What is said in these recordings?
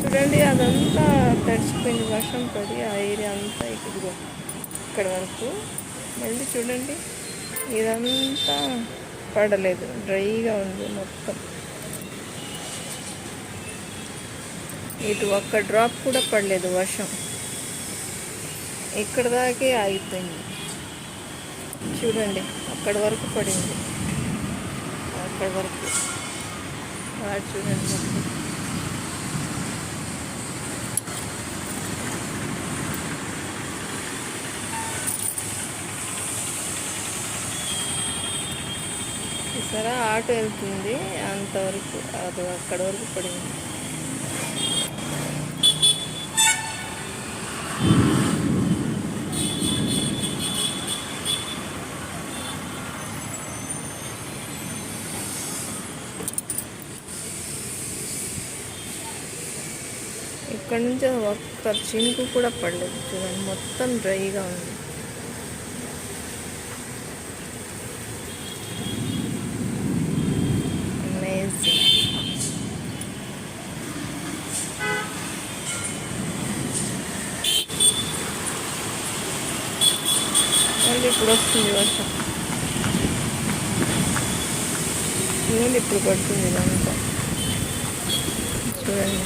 చూడండి అదంతా తడిచిపోయింది వర్షం పడి ఆ ఏరియా అంతా ఇదిగో ఇక్కడ వరకు. మళ్ళీ చూడండి ఇదంతా పడలేదు డ్రైగా ఉంది మొత్తం. ఇటు ఒక్క డ్రాప్ కూడా పడలేదు వర్షం. ఇక్కడ దాకే ఆగిపోయింది. చూడండి అక్కడ వరకు పడింది. అక్కడ వరకు. చూడండి మొత్తం. చూసారా? ఆటో వెళ్తుంది. అంతవరకు అది అక్కడ వరకు పడింది. ఇక్కడ నుంచి ఒక్క చినుకు కూడా పడలేదు. చూడండి మొత్తం డ్రైగా ఉంది అమేజింగ్ మళ్ళీ ఇప్పుడు వస్తుంది వర్షం. చూడండి ఇప్పుడు పడుతుంది ఇదంతా. చూడండి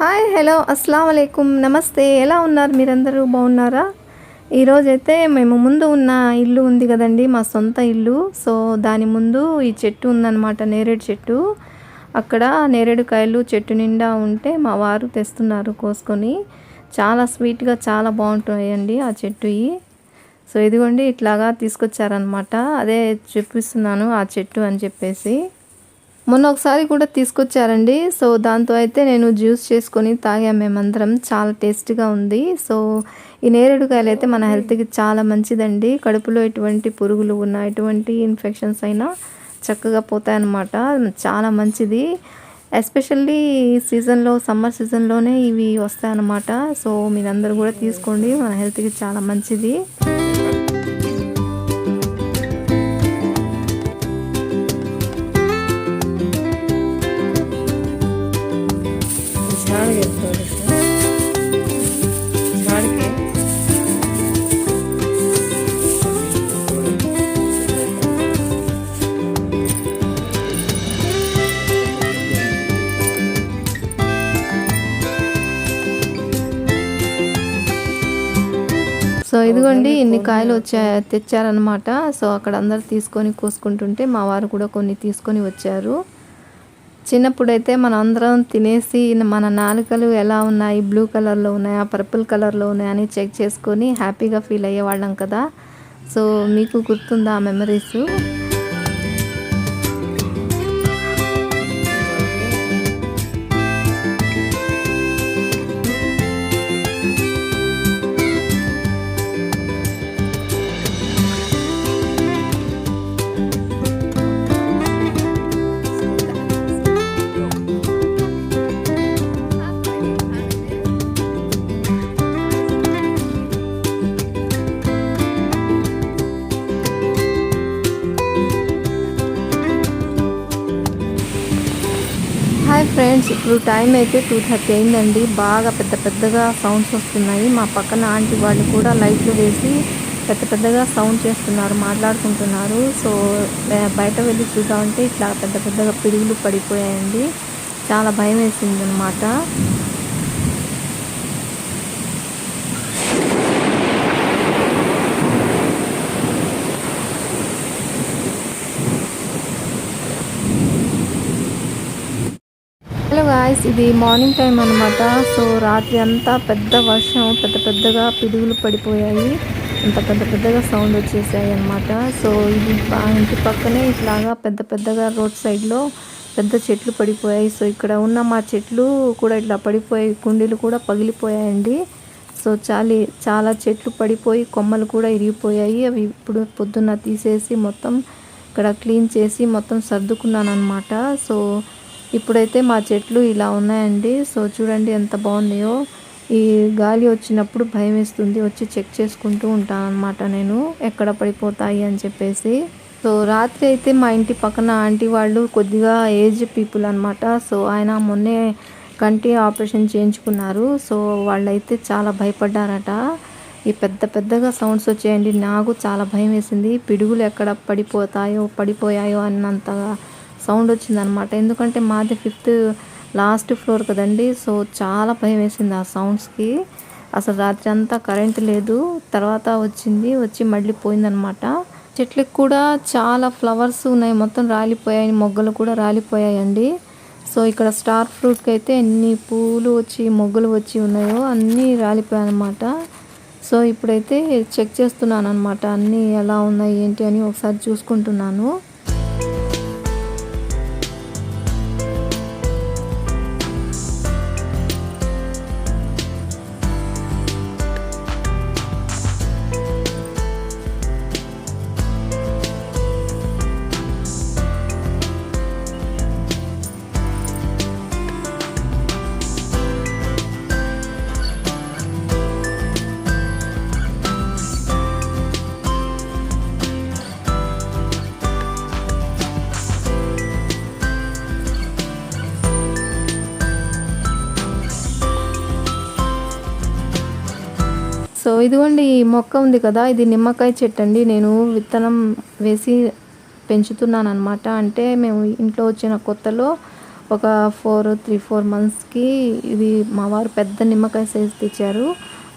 హాయ్ హలో అస్సలం అయికుం నమస్తే. ఎలా ఉన్నారు మీరందరూ? బాగున్నారా? ఈరోజైతే మేము ముందు ఉన్న ఇల్లు ఉంది కదండి మా సొంత ఇల్లు. సో దాని ముందు ఈ చెట్టు ఉందన్నమాట నేరేడు చెట్టు. అక్కడ నేరేడు కాయలు చెట్టు నిండా ఉంటే మా వారు తెస్తున్నారు కోసుకొని. చాలా స్వీట్గా చాలా బాగుంటాయండి ఆ చెట్టు సో ఇదిగోండి ఇట్లాగా తీసుకొచ్చారనమాట అదే చూపిస్తున్నాను ఆ చెట్టు అని చెప్పేసి. మొన్న ఒకసారి కూడా తీసుకొచ్చారండి. సో దాంతో అయితే నేను జ్యూస్ చేసుకొని తాగాం మేమందరం. చాలా టేస్టీగా ఉంది. సో ఈ నేరేడుకాయలు అయితే మన హెల్త్కి చాలా మంచిదండి. కడుపులో ఎటువంటి పురుగులు ఉన్నా ఎటువంటి ఇన్ఫెక్షన్స్ అయినా చక్కగా పోతాయన్నమాట. చాలా మంచిది. ఎస్పెషల్లీ ఈ సీజన్లో సమ్మర్ సీజన్లోనే ఇవి వస్తాయన్నమాట. సో మీరందరూ కూడా తీసుకోండి. మన హెల్త్కి చాలా మంచిది. ఇదిగోండి ఇన్ని కాయలు వచ్చా తెచ్చారనమాట సో అక్కడ అందరు తీసుకొని కోసుకుంటుంటే మా వారు కూడా కొన్ని తీసుకొని వచ్చారు. చిన్నప్పుడైతే మనం అందరం తినేసి మన నాలుకలు ఎలా ఉన్నాయి బ్లూ కలర్లో ఉన్నాయా పర్పుల్ కలర్లో ఉన్నాయా అని చెక్ చేసుకొని హ్యాపీగా ఫీల్ అయ్యేవాళ్ళం కదా. సో మీకు గుర్తుందా ఆ మెమరీస్? హాయ్ ఫ్రెండ్స్ ఇప్పుడు టైం అయితే టూ థర్టీ అయిందండి. బాగా పెద్ద పెద్దగా సౌండ్స్ వస్తున్నాయి. మా పక్కన ఆంటీ వాళ్ళు కూడా లైట్లు వేసి పెద్ద పెద్దగా సౌండ్ చేస్తున్నారు మాట్లాడుకుంటున్నారు. సో బయట వెళ్ళి చూద్దామంటే ఇట్లా పెద్ద పెద్దగా పిడుగులు పడిపోయాయండి. చాలా భయం వేసింది అనమాట హలో గాయస్ ఇది మార్నింగ్ టైం అనమాట సో రాత్రి అంతా పెద్ద వర్షం పెద్ద పెద్దగా పిడుగులు పడిపోయాయి. అంత పెద్ద పెద్దగా సౌండ్ వచ్చేసాయి అనమాట సో ఇది ఇంటి పక్కనే ఇట్లాగా పెద్ద పెద్దగా రోడ్ సైడ్లో పెద్ద చెట్లు పడిపోయాయి. సో ఇక్కడ ఉన్న మా చెట్లు కూడా ఇట్లా పడిపోయాయి. కుండీలు కూడా పగిలిపోయాయండి. సో చాలి చాలా చెట్లు పడిపోయి కొమ్మలు కూడా ఇరిగిపోయాయి. అవి ఇప్పుడు పొద్దున్న తీసేసి మొత్తం ఇక్కడ క్లీన్ చేసి మొత్తం సర్దుకున్నాను అనమాట సో ఇప్పుడైతే మా చెట్లు ఇలా ఉన్నాయండి. సో చూడండి ఎంత బాగున్నాయో. ఈ గాలి వచ్చినప్పుడు భయం వేస్తుంది. వచ్చి చెక్ చేసుకుంటూ ఉంటాను అనమాట నేను. ఎక్కడ పడిపోతాయి అని చెప్పేసి. సో రాత్రి అయితే మా ఇంటి పక్కన ఆంటీ వాళ్ళు కొద్దిగా ఏజ్ పీపుల్ అనమాట సో ఆయన మొన్నే కంటి ఆపరేషన్ చేయించుకున్నారు. సో వాళ్ళైతే చాలా భయపడ్డారట. ఈ పెద్ద పెద్దగా సౌండ్స్ వచ్చాయండి. నాకు చాలా భయం వేసింది. పిడుగులు ఎక్కడ పడిపోతాయో పడిపోయాయో అన్నంతగా సౌండ్ వచ్చిందనమాట. ఎందుకంటే మాది ఫిఫ్త్ లాస్ట్ ఫ్లోర్ కదండి సో చాలా భయం వేసింది ఆ సౌండ్స్కి. అసలు రాత్రి అంతా కరెంట్ లేదు తర్వాత వచ్చింది వచ్చి మళ్ళీ పోయిందనమాట. చెట్లకు కూడా చాలా ఫ్లవర్స్ ఉన్నాయి మొత్తం రాలిపోయాయి మొగ్గలు కూడా రాలిపోయాయండి. సో ఇక్కడ స్టార్ ఫ్రూట్కి అయితే ఎన్ని పూలు వచ్చి మొగ్గలు వచ్చి ఉన్నాయో అన్నీ రాలిపోయాయి అనమాట సో ఇప్పుడైతే చెక్ చేస్తున్నాను అనమాట అన్నీ ఎలా ఉన్నాయి ఏంటి అని ఒకసారి చూసుకుంటున్నాను. ఇదిగోండి ఈ మొక్క ఉంది కదా ఇది నిమ్మకాయ చెట్టు అండి నేను విత్తనం వేసి పెంచుతున్నాను అనమాట అంటే మేము ఇంట్లో వచ్చిన కొత్తలో ఒక ఫోర్ త్రీ ఫోర్ మంత్స్కి ఇది మా వారు పెద్ద నిమ్మకాయ సైజ్ తెచ్చారు.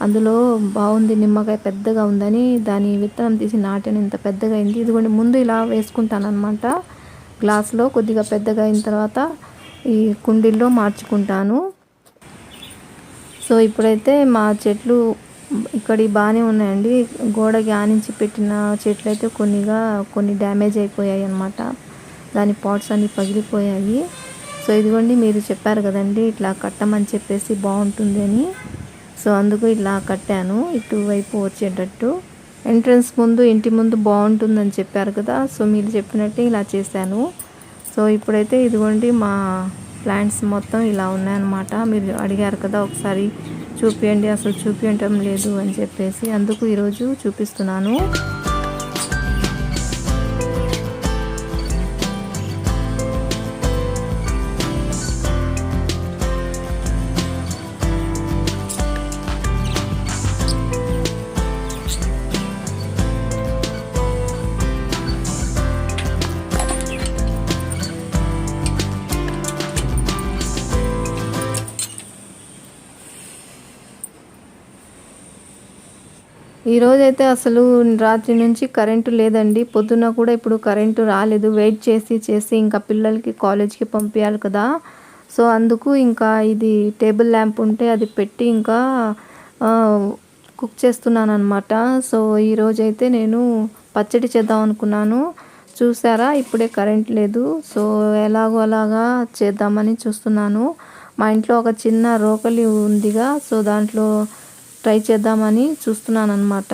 అందులో బాగుంది నిమ్మకాయ పెద్దగా ఉందని దాని విత్తనం తీసి నాటిన ఇంత పెద్దగా అయింది. ఇదిగోండి ముందు ఇలా వేసుకుంటాను అనమాట గ్లాస్లో కొద్దిగా పెద్దగా అయిన తర్వాత ఈ కుండీల్లో మార్చుకుంటాను. సో ఇప్పుడైతే మా చెట్లు ఇక్కడ బాగానే ఉన్నాయండి. గోడకి ఆనించి పెట్టిన చెట్లు అయితే కొన్నిగా కొన్ని డ్యామేజ్ అయిపోయాయి అనమాట దాని పాట్స్ అన్నీ పగిలిపోయాయి. సో ఇదిగోండి మీరు చెప్పారు కదండి ఇట్లా కట్టమని చెప్పేసి బాగుంటుంది అని. సో అందుకు ఇట్లా కట్టాను. ఇటువైపు వచ్చేటట్టు. ఎంట్రన్స్ ముందు ఇంటి ముందు బాగుంటుందని చెప్పారు కదా. సో మీరు చెప్పినట్టే ఇలా చేశాను. సో ఇప్పుడైతే ఇదిగోండి మా ప్లాంట్స్ మొత్తం ఇలా ఉన్నాయన్నమాట. మీరు అడిగారు కదా ఒకసారి చూపించండి అసలు చూపించటం లేదు అని చెప్పేసి అందుకు ఈరోజు చూపిస్తున్నాను. ఈరోజైతే అసలు రాత్రి నుంచి కరెంటు లేదండి. పొద్దున్న కూడా ఇప్పుడు కరెంటు రాలేదు. వెయిట్ చేసి చేసి ఇంకా పిల్లలకి కాలేజ్కి పంపించాలి కదా. సో అందుకు ఇంకా ఇది టేబుల్ ల్యాంప్ ఉంటే అది పెట్టి ఇంకా కుక్ చేస్తున్నాను అనమాట సో ఈరోజైతే నేను పచ్చడి చేద్దాం అనుకున్నాను. చూసారా? ఇప్పుడే కరెంట్ లేదు. సో ఎలాగో అలాగా చేద్దామని చూస్తున్నాను. మా ఇంట్లో ఒక చిన్న రోకలి ఉందిగా. సో దాంట్లో ట్రై చేద్దామని చూస్తున్నాను అనమాట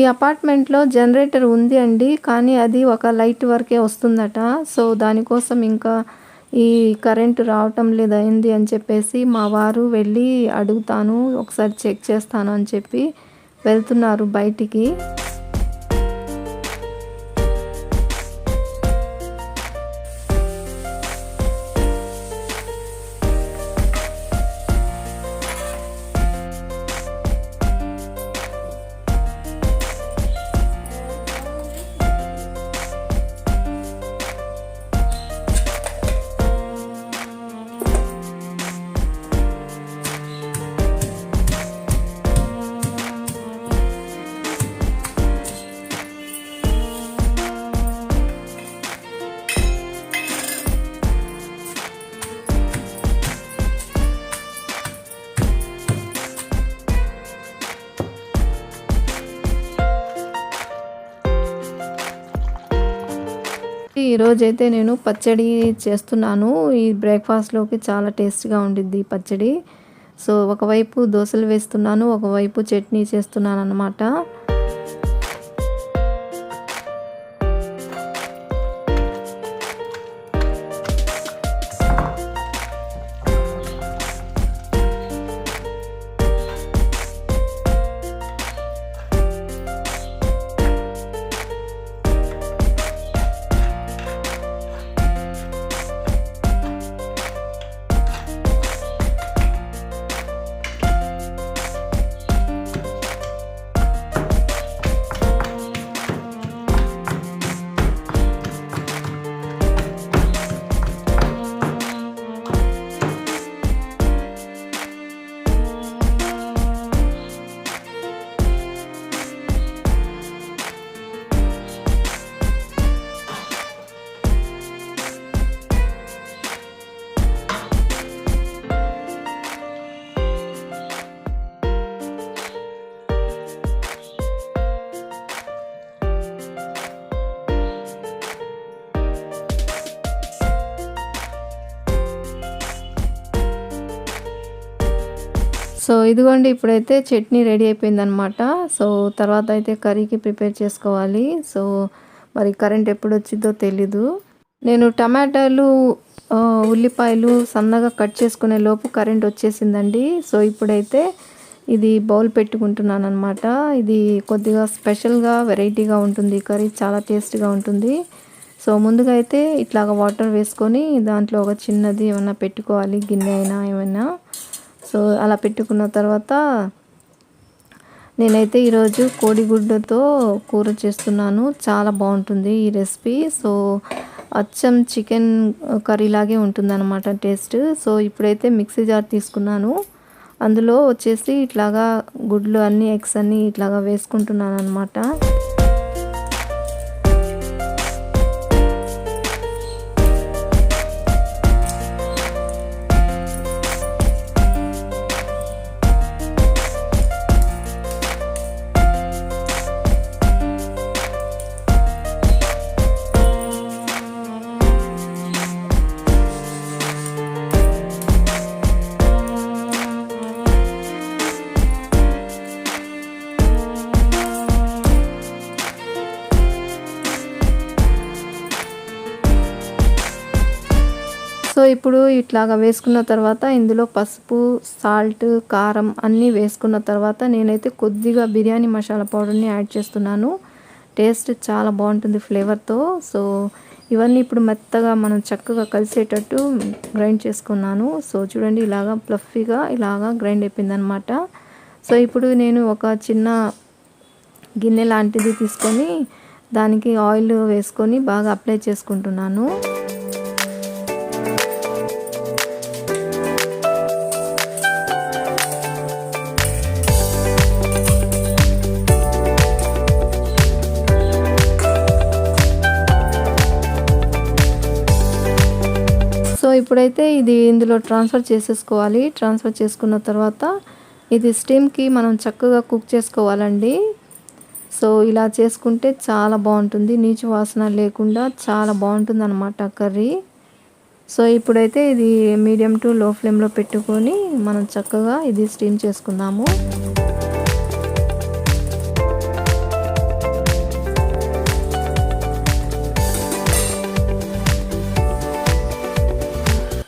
ఈ అపార్ట్మెంట్లో జనరేటర్ ఉంది అండి కానీ అది ఒక లైట్ వరకే వస్తుందట. సో దానికోసం ఇంకా ఈ కరెంటు రావటం లేదు అయింది అని చెప్పేసి మా వారు వెళ్ళి అడుగుతాను ఒకసారి చెక్ చేస్తాను అని చెప్పి. వెళ్తున్నారు బయటికి. ఈరోజైతే నేను పచ్చడి చేస్తున్నాను. ఈ బ్రేక్ఫాస్ట్లోకి చాలా టేస్ట్గా ఉండిద్ది పచ్చడి. సో ఒకవైపు దోశలు వేస్తున్నాను ఒకవైపు చట్నీ చేస్తున్నాను అనమాట సో ఇదిగోండి ఇప్పుడైతే చట్నీ రెడీ అయిపోయిందనమాట సో తర్వాత అయితే కర్రీకి ప్రిపేర్ చేసుకోవాలి. సో మరి కరెంట్ ఎప్పుడు వచ్చిందో తెలీదు. నేను టమాటాలు ఉల్లిపాయలు సన్నగా కట్ చేసుకునే లోపు కరెంట్ వచ్చేసిందండి. సో ఇప్పుడైతే ఇది బౌల్ పెట్టుకుంటున్నాను అనమాట ఇది కొద్దిగా స్పెషల్గా వెరైటీగా ఉంటుంది. కర్రీ చాలా టేస్ట్గా ఉంటుంది. సో ముందుగా అయితే ఇట్లాగ వాటర్ వేసుకొని దాంట్లో ఒక చిన్నది ఏమైనా పెట్టుకోవాలి గిన్నె అయినా ఏమైనా సో అలా పెట్టుకున్న తర్వాత నేనైతే ఈరోజు కోడిగుడ్డతో కూర చేస్తున్నాను. చాలా బాగుంటుంది ఈ రెసిపీ. సో అచ్చం చికెన్ కర్రీ లాగే టేస్ట్. సో ఇప్పుడైతే మిక్సీ జార్ తీసుకున్నాను. అందులో వచ్చేసి ఇట్లాగా గుడ్లు అన్ని ఎగ్స్ అన్నీ ఇట్లాగా వేసుకుంటున్నాను అనమాట ఇప్పుడు ఇట్లాగా వేసుకున్న తర్వాత ఇందులో పసుపు సాల్ట్ కారం అన్నీ వేసుకున్న తర్వాత నేనైతే కొద్దిగా బిర్యానీ మసాలా పౌడర్ని యాడ్ చేస్తున్నాను. టేస్ట్ చాలా బాగుంటుంది ఫ్లేవర్తో. సో ఇవన్నీ ఇప్పుడు మెత్తగా మనం చక్కగా కలిసేటట్టు గ్రైండ్ చేసుకున్నాను. సో చూడండి ఇలాగా ప్లఫీగా ఇలాగా గ్రైండ్ అయిపోయిందనమాట సో ఇప్పుడు నేను ఒక చిన్న గిన్నె లాంటిది తీసుకొని దానికి ఆయిల్ వేసుకొని బాగా అప్లై చేసుకుంటున్నాను. ఇప్పుడైతే ఇది ఇందులో ట్రాన్స్ఫర్ చేసేసుకోవాలి. ట్రాన్స్ఫర్ చేసుకున్న తర్వాత ఇది స్టీమ్కి మనం చక్కగా కుక్ చేసుకోవాలండి. సో ఇలా చేసుకుంటే చాలా బాగుంటుంది. నీచు వాసన లేకుండా చాలా బాగుంటుంది అనమాట కర్రీ. సో ఇప్పుడైతే ఇది మీడియం టు లో ఫ్లేమ్లో పెట్టుకొని మనం చక్కగా ఇది స్టీమ్ చేసుకుందాము.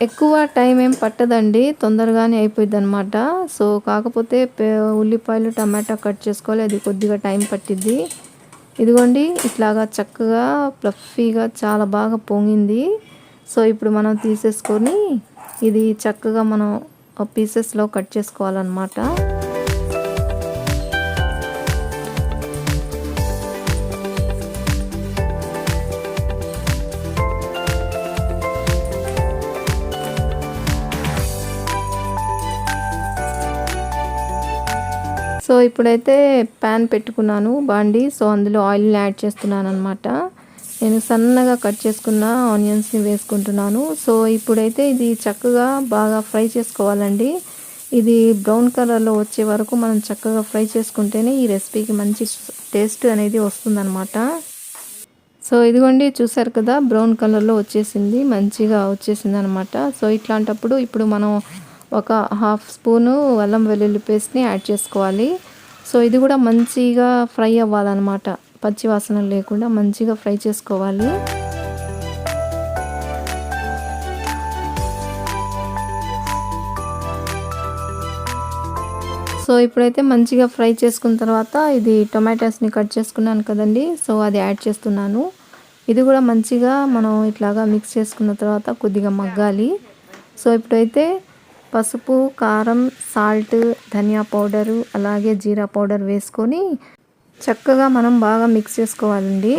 ఎక్కువ టైం ఏం పట్టదండి తొందరగానే అయిపోయింది అనమాట సో కాకపోతే ఉల్లిపాయలు టమాటా కట్ చేసుకోవాలి అది కొద్దిగా టైం పట్టిద్ది. ఇదిగోండి ఇట్లాగా చక్కగా ప్లఫీగా చాలా బాగా పొంగింది. సో ఇప్పుడు మనం తీసేసుకొని ఇది చక్కగా మనం పీసెస్లో కట్ చేసుకోవాలన్నమాట. సో ఇప్పుడైతే ప్యాన్ పెట్టుకున్నాను బాండి. సో అందులో ఆయిల్ని యాడ్ చేస్తున్నాను అనమాట నేను సన్నగా కట్ చేసుకున్న ఆనియన్స్ని వేసుకుంటున్నాను. సో ఇప్పుడైతే ఇది చక్కగా బాగా ఫ్రై చేసుకోవాలండి. ఇది బ్రౌన్ కలర్లో వచ్చే వరకు మనం చక్కగా ఫ్రై చేసుకుంటేనే ఈ రెసిపీకి మంచి టేస్ట్ అనేది వస్తుందన్నమాట. సో ఇదిగోండి చూసారు కదా బ్రౌన్ కలర్లో వచ్చేసింది మంచిగా వచ్చేసింది అనమాట సో ఇట్లాంటప్పుడు ఇప్పుడు మనం ఒక హాఫ్ స్పూను అల్లం వెల్లుల్లి పేస్ట్ని యాడ్ చేసుకోవాలి. సో ఇది కూడా మంచిగా ఫ్రై అవ్వాలన్నమాట. పచ్చి వాసన లేకుండా మంచిగా ఫ్రై చేసుకోవాలి. సో ఇప్పుడైతే మంచిగా ఫ్రై చేసుకున్న తర్వాత ఇది టొమాటోస్ని కట్ చేసుకున్నాను కదండి. సో అది యాడ్ చేస్తున్నాను. ఇది కూడా మంచిగా మనం ఇట్లాగా మిక్స్ చేసుకున్న తర్వాత కొద్దిగా మగ్గాలి. సో ఇప్పుడైతే పసుపు కారం సాల్ట్ ధనియా పౌడరు అలాగే జీరా పౌడర్ వేసుకొని చక్కగా మనం బాగా మిక్స్ చేసుకోవాలండి.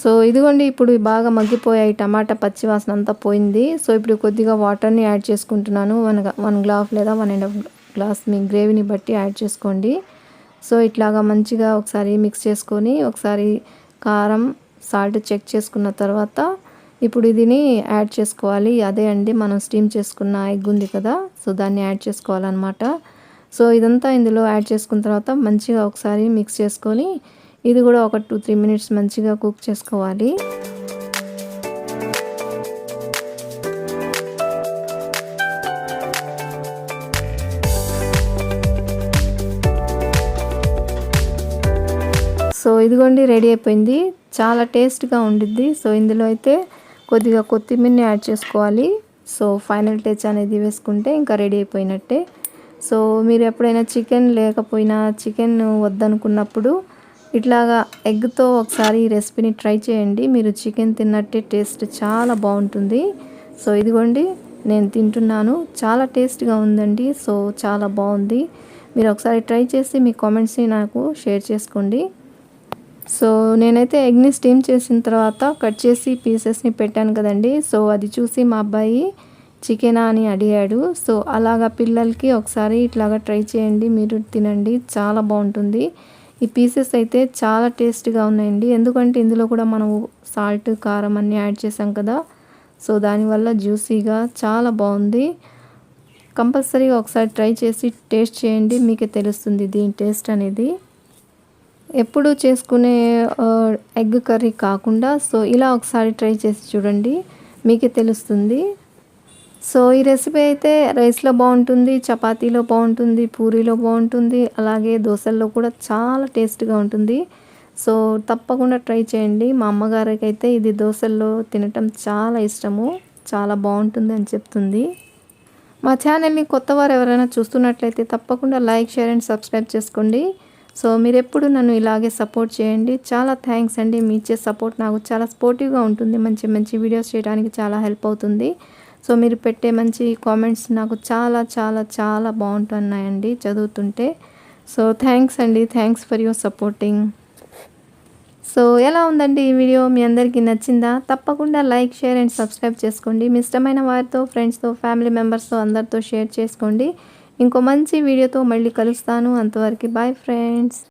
సో ఇదిగోండి ఇప్పుడు బాగా మగ్గిపోయాయి టమాటా పచ్చివాసన అంతా పోయింది. సో ఇప్పుడు కొద్దిగా వాటర్ని యాడ్ చేసుకుంటున్నాను. వన్ వన్ గ్లాస్ లేదా వన్ అండ్ హాఫ్ గ్లాస్ మీ గ్రేవీని బట్టి యాడ్ చేసుకోండి. సో ఇట్లాగా మంచిగా ఒకసారి మిక్స్ చేసుకొని ఒకసారి కారం సాల్ట్ చెక్ చేసుకున్న తర్వాత ఇప్పుడు ఇదిని యాడ్ చేసుకోవాలి. అదే అండి మనం స్టీమ్ చేసుకున్న ఎగ్ ఉంది కదా సో దాన్ని యాడ్ చేసుకోవాలన్నమాట. సో ఇదంతా ఇందులో యాడ్ చేసుకున్న తర్వాత మంచిగా ఒకసారి మిక్స్ చేసుకొని ఇది కూడా ఒక టూ త్రీ మినిట్స్ మంచిగా కుక్ చేసుకోవాలి. ఇదిగోండి రెడీ అయిపోయింది. చాలా టేస్ట్గా ఉండిద్ది. సో ఇందులో అయితే కొద్దిగా కొత్తిమీరని యాడ్ చేసుకోవాలి. సో ఫైనల్ టచ్ అనేది వేసుకుంటే ఇంకా రెడీ అయిపోయినట్టే. సో మీరు ఎప్పుడైనా చికెన్ లేకపోయినా చికెన్ వద్దనుకున్నప్పుడు ఇట్లాగా ఎగ్తో ఒకసారి ఈ రెసిపీని ట్రై చేయండి. మీరు చికెన్ తిన్నట్టే టేస్ట్ చాలా బాగుంటుంది. సో ఇదిగోండి నేను తింటున్నాను. చాలా టేస్ట్గా ఉందండి. సో చాలా బాగుంది. మీరు ఒకసారి ట్రై చేసి మీ కామెంట్స్ని నాకు షేర్ చేసుకోండి. సో నేనైతే ఎగ్ని స్టీమ్ చేసిన తర్వాత కట్ చేసి పీసెస్ని పెట్టాను కదండి. సో అది చూసి మా అబ్బాయి చికెనా అని అడిగాడు. సో అలాగా పిల్లలకి ఒకసారి ఇట్లాగా ట్రై చేయండి మీరు తినండి చాలా బాగుంటుంది. ఈ పీసెస్ అయితే చాలా టేస్ట్గా ఉన్నాయండి. ఎందుకంటే ఇందులో కూడా మనం సాల్ట్ కారం అన్నీ యాడ్ చేసాం కదా. సో దానివల్ల జ్యూసీగా చాలా బాగుంది. కంపల్సరీగా ఒకసారి ట్రై చేసి టేస్ట్ చేయండి మీకే తెలుస్తుంది దీని టేస్ట్ అనేది. ఎప్పుడు చేసుకునే ఎగ్ కర్రీ కాకుండా సో ఇలా ఒకసారి ట్రై చేసి చూడండి. మీకే తెలుస్తుంది. సో ఈ రెసిపీ అయితే రైస్లో బాగుంటుంది చపాతీలో బాగుంటుంది పూరీలో బాగుంటుంది అలాగే దోశల్లో కూడా చాలా టేస్ట్గా ఉంటుంది. సో తప్పకుండా ట్రై చేయండి. మా అమ్మగారికి అయితే ఇది దోశల్లో తినటం చాలా ఇష్టము చాలా బాగుంటుంది అని చెప్తుంది. మా ఛానల్ని కొత్తవారు ఎవరైనా చూస్తున్నట్లయితే తప్పకుండా లైక్ షేర్ అండ్ సబ్స్క్రైబ్ చేసుకోండి. సో మీరు ఎప్పుడు నన్ను ఇలాగే సపోర్ట్ చేయండి. చాలా థ్యాంక్స్ అండి. మీ ఇచ్చే సపోర్ట్ నాకు చాలా స్పోర్టివ్గా ఉంటుంది. మంచి మంచి వీడియోస్ చేయడానికి చాలా హెల్ప్ అవుతుంది. సో మీరు పెట్టే మంచి కామెంట్స్ నాకు చాలా చాలా చాలా బాగుంటున్నాయండి చదువుతుంటే. సో థ్యాంక్స్ అండి. Thanks for your supporting. So ఎలా ఉందండి ఈ వీడియో? మీ అందరికీ నచ్చిందా? తప్పకుండా లైక్ షేర్ అండ్ సబ్స్క్రైబ్ చేసుకోండి. మీ ఇష్టమైన వారితో ఫ్రెండ్స్తో ఫ్యామిలీ మెంబర్స్తో అందరితో షేర్ చేసుకోండి. ఇంకో మంచి వీడియోతో మళ్ళీ కలుస్తాను. అంతవరకు బాయ్ ఫ్రెండ్స్